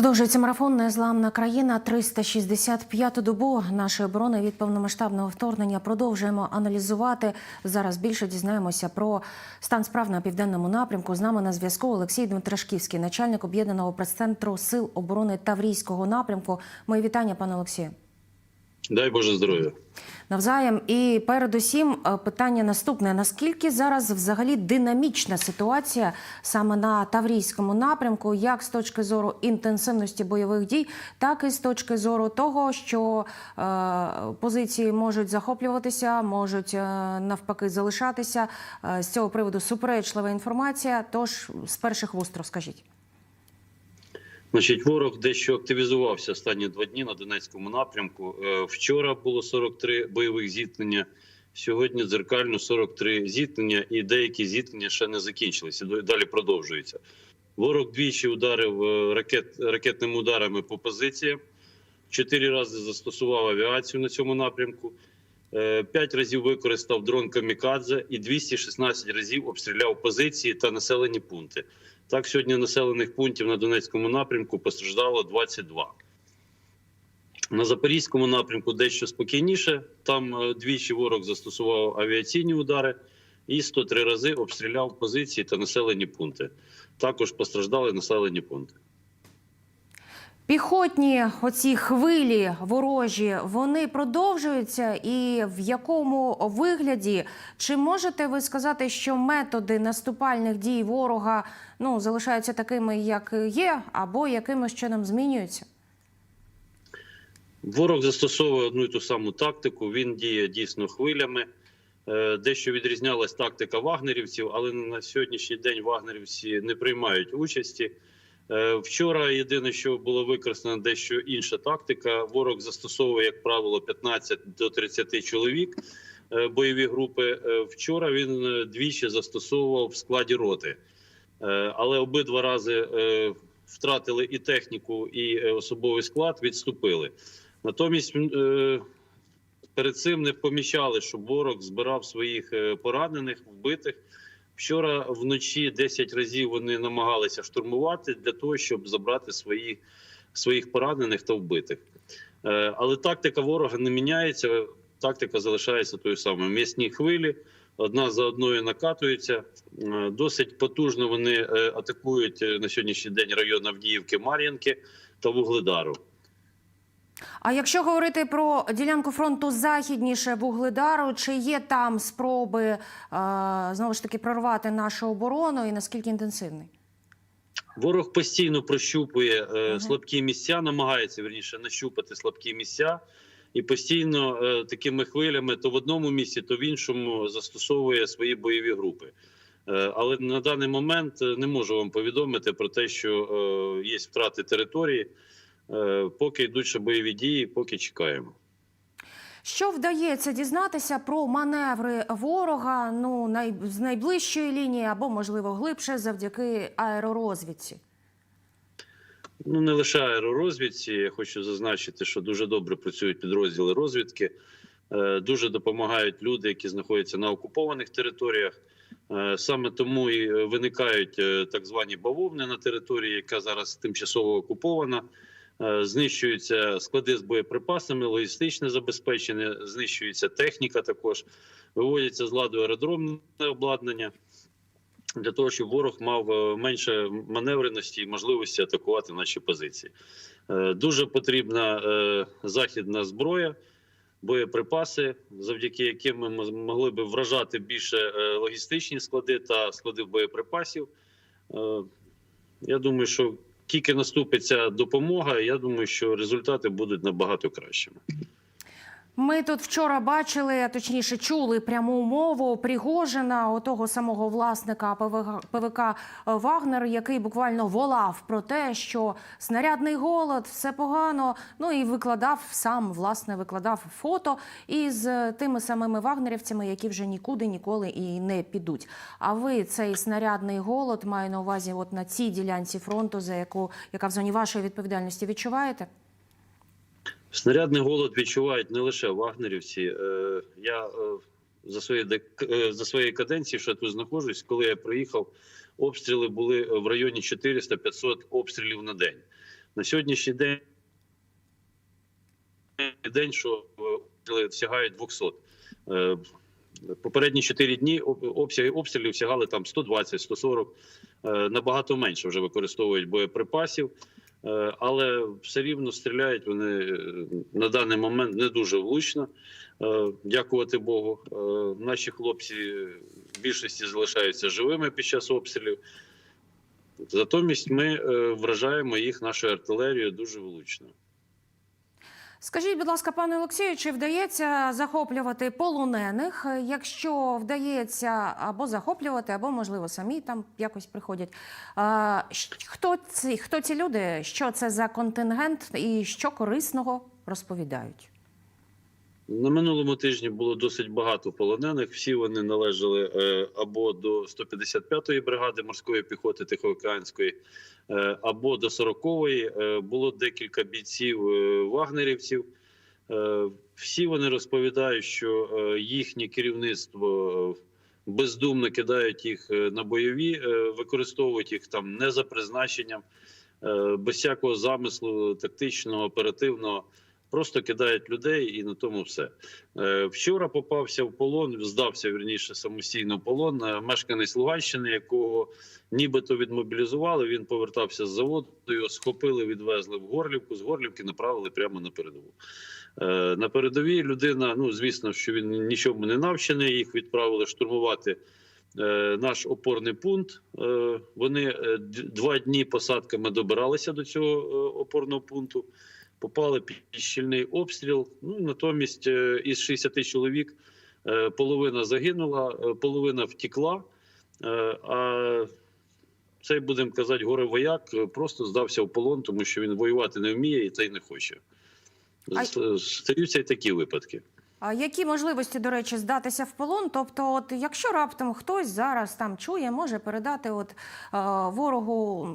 Продовжується марафон Незламна країна. 365-ту добу нашої оборони від повномасштабного вторгнення продовжуємо аналізувати. Зараз більше дізнаємося про стан справ на південному напрямку. З нами на зв'язку Олексій Дмитрашківський, начальник об'єднаного прес-центру сил оборони Таврійського напрямку. Мої вітання, пане Олексію. Дай Боже здоров'я. Навзаєм і передусім е, питання наступне: наскільки зараз взагалі динамічна ситуація саме на Таврійському напрямку, як з точки зору інтенсивності бойових дій, так і з точки зору того, що е, позиції можуть захоплюватися, можуть е, навпаки залишатися. Е, з цього приводу суперечлива інформація. Тож з перших вуст розкажіть. Значить, ворог дещо активізувався останні два дні на Донецькому напрямку. Е, Вчора було 43 бойових зіткнення. Сьогодні дзеркально 43 зіткнення, і деякі зіткнення ще не закінчилися. Далі продовжуються. Ворог двічі ударив е, ракет, ракетними ударами по позиціям. Чотири рази застосував авіацію на цьому напрямку. Е, П'ять разів використав дрон Камікадзе і 216 разів обстріляв позиції та населені пункти. Так, сьогодні населених пунктів на Донецькому напрямку постраждало 22. На Запорізькому напрямку дещо спокійніше. Там е, двічі ворог застосував авіаційні удари і 103 рази обстріляв позиції та населені пункти. Також постраждали населені пункти. Піхотні оці хвилі ворожі вони продовжуються, і в якому вигляді чи можете ви сказати, що методи наступальних дій ворога ну залишаються такими, як є, або якимось чином змінюються? Ворог застосовує одну і ту саму тактику. Він діє дійсно хвилями. Е, Дещо відрізнялась тактика вагнерівців, але на сьогоднішній день вагнерівці не приймають участі. Е, Вчора єдине, що було використано дещо інша тактика. Ворог застосовує, як правило, 15 до 30 чоловік е, бойові групи. Е, Вчора він двічі застосовував в складі роти, але обидва рази втратили і техніку, і особовий склад, відступили. Натомість перед цим не помічали, щоб ворог збирав своїх поранених, вбитих. Вчора вночі 10 разів вони намагалися штурмувати для того, щоб забрати свої, своїх поранених та вбитих. Е, Але тактика ворога не міняється. Тактика залишається тою самою. М'ясні хвилі одна за одною накатуються. Е, Досить потужно вони е, атакують на сьогоднішній день район Авдіївки, Мар'їнки та Вугледару. А якщо говорити про ділянку фронту західніше Вугледару, чи є там спроби е, знову ж таки прорвати нашу оборону і наскільки інтенсивний? Ворог постійно прощупує е, Ага. слабкі місця, намагається верніше нащупати слабкі місця, і постійно е, такими хвилями то в одному місці, то в іншому застосовує свої бойові групи. Е, але на даний момент е, не можу вам повідомити про те, що е, є втрати території. Е, поки йдуть ще бойові дії, поки чекаємо. Що вдається дізнатися про маневри ворога ну най... з найближчої лінії або, можливо, глибше завдяки аеророзвідці? Ну не лише аеророзвідці. Я хочу зазначити, що дуже добре працюють підрозділи розвідки. Е, Дуже допомагають люди, які знаходяться на окупованих територіях. Е, Саме тому і виникають так звані бавовни на території, яка зараз тимчасово окупована. Е, Знищуються склади з боєприпасами, логістичне забезпечення, знищується техніка. Також виводяться з ладу аеродромне обладнання для того, щоб ворог мав е, менше маневреності і можливості атакувати наші позиції. Е, Дуже потрібна західна зброя, боєприпаси, завдяки яким ми могли би вражати більше логістичні склади та склади боєприпасів. Я думаю, що тільки наступиться допомога, я думаю, що результати будуть набагато кращими. Ми тут вчора бачили, а точніше чули пряму мову Пригожина, отого самого власника ПВК, ПВК Вагнер, який буквально волав про те, що снарядний голод, все погано. Ну і викладав сам власне викладав фото із е, тими самими вагнерівцями, які вже нікуди ніколи і не підуть. А ви цей снарядний голод маю на увазі, от на цій ділянці фронту, за яку яка в зоні вашої відповідальності відчуваєте? Снарядний голод відчувають не лише вагнерівці. Е, Я е, за своєї е, за своєї каденції, що я тут знаходжусь, коли я приїхав, обстріли були в районі 400-500 обстрілів на день. На сьогоднішній день день, що обстріли сягають 200. Е, Попередні 4 дні обсяги обстрілів сягали там 120-140, е, набагато менше вже використовують боєприпасів, але все рівно стріляють вони е, на даний момент не дуже влучно. Е, Дякувати Богу. Е, Наші хлопці в більшості залишаються живими під час обстрілів. Натомість ми е, вражаємо їх нашою артилерією дуже влучно. Скажіть, будь ласка, пане Олексію, чи вдається захоплювати полонених? Якщо вдається або захоплювати, або можливо самі там якось приходять. Хто ці хто ці люди? Що це за контингент і що корисного розповідають? На минулому тижні було досить багато полонених. Всі вони належали е, або до 155-ї бригади морської піхоти Тихоокеанської, е, або до 40-ї. Е, Було декілька бійців вагнерівців. Всі вони розповідають, що їхнє керівництво бездумно кидають їх на бойові, використовують їх там не за призначенням, без всякого замислу тактичного, оперативного просто кидають людей і на тому все. Е, Вчора попався в полон, здався вірніше самостійно полон. е, Мешканець Луганщини, якого нібито відмобілізували. Він повертався з заводу, його схопили, відвезли в Горлівку. З Горлівки направили прямо на передову. Е, На передовій людина, ну звісно, що він нічому не навчений. Їх відправили штурмувати. Наш опорний пункт. Вони два дні посадками добиралися до цього опорного пункту попали під щільний обстріл. Ну натомість е, із 60 чоловік е, половина загинула, е, половина втекла. е, А цей, будемо казати, горе вояк просто здався в полон, тому що він воювати не вміє і та й не хоче. Стаються і такі випадки. А які можливості, до речі, здатися в полон? Тобто, от якщо раптом хтось зараз там чує, може передати от е, ворогу,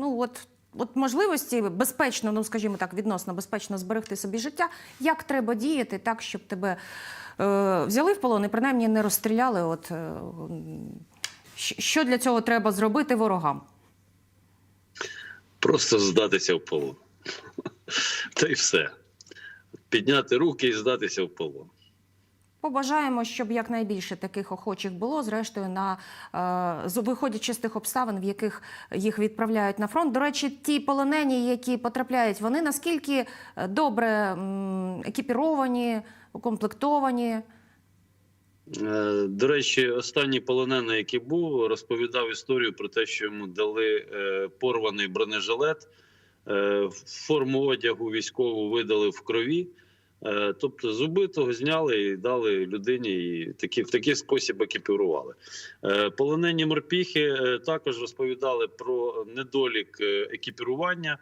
ну от. От можливості безпечно, ну скажімо так, відносно безпечно зберегти собі життя. Як треба діяти так, щоб тебе е, взяли в полон і принаймні не розстріляли? От е, що для цього треба зробити ворогам? Просто здатися в полон. Та й все. Підняти руки і здатися в полон. Побажаємо, щоб якнайбільше таких охочих було. Зрештою, на е, виходячи з тих обставин, в яких їх відправляють на фронт. До речі, ті полонені, які потрапляють, вони наскільки е, добре екіпіровані, укомплектовані. Е, До речі, останній полонений, який був, розповідав історію про те, що йому дали е, порваний бронежилет, форму одягу військову видали в крові. Е, Тобто з убитого зняли і дали людині, і такі, в такий спосіб екіпірували. Е, Полонені морпіхи е, також розповідали про недолік екіпірування,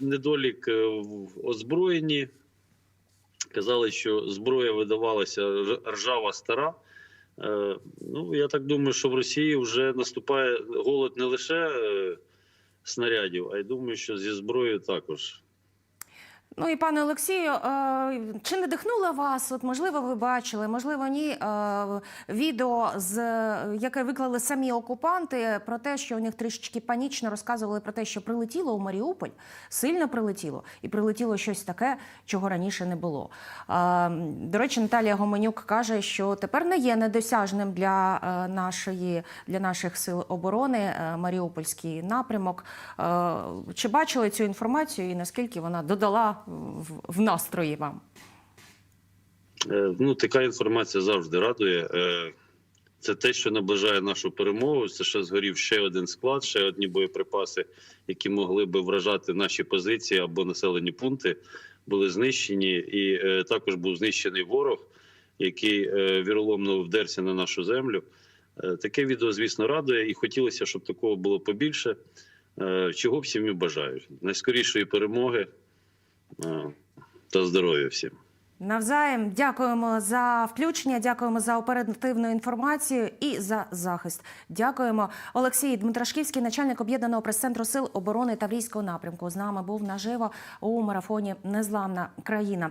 недолік в озброєнні, Казали, що зброя видавалася ржава стара. Ну, я так думаю, що в Росії вже наступає голод не лише снарядів, а й думаю, що зі зброєю також. Ну і пане Олексію, е, чи не дихнуло вас? От можливо, ви бачили, можливо, ні. е, Відео з яке виклали самі окупанти про те, що у них трішечки панічно розказували про те, що прилетіло у Маріуполь, сильно прилетіло, і прилетіло щось таке, чого раніше не було. Е, До речі, Наталія Гоменюк каже, що тепер не є недосяжним для нашої для наших сил оборони Маріупольський напрямок. Чи бачили цю інформацію і наскільки вона додала в, настрої вам? Е, ну, така інформація завжди радує. Е, це те, що наближає нашу перемогу. Це ще згорів ще один склад, ще одні боєприпаси, які могли би вражати наші позиції або населені пункти, були знищені. І е, також був знищений ворог, який віроломно вдерся на нашу землю. Таке відео, звісно, радує, і хотілося, щоб такого було побільше. Чого всім і бажаю. Найскорішої перемоги та здоров'я всім. Навзаєм дякуємо за включення, дякуємо за оперативну інформацію і за захист. Дякуємо. Олексій Дмитрашківський, начальник об'єднаного прес-центру сил оборони Таврійського напрямку. З нами був наживо у марафоні Незламна країна.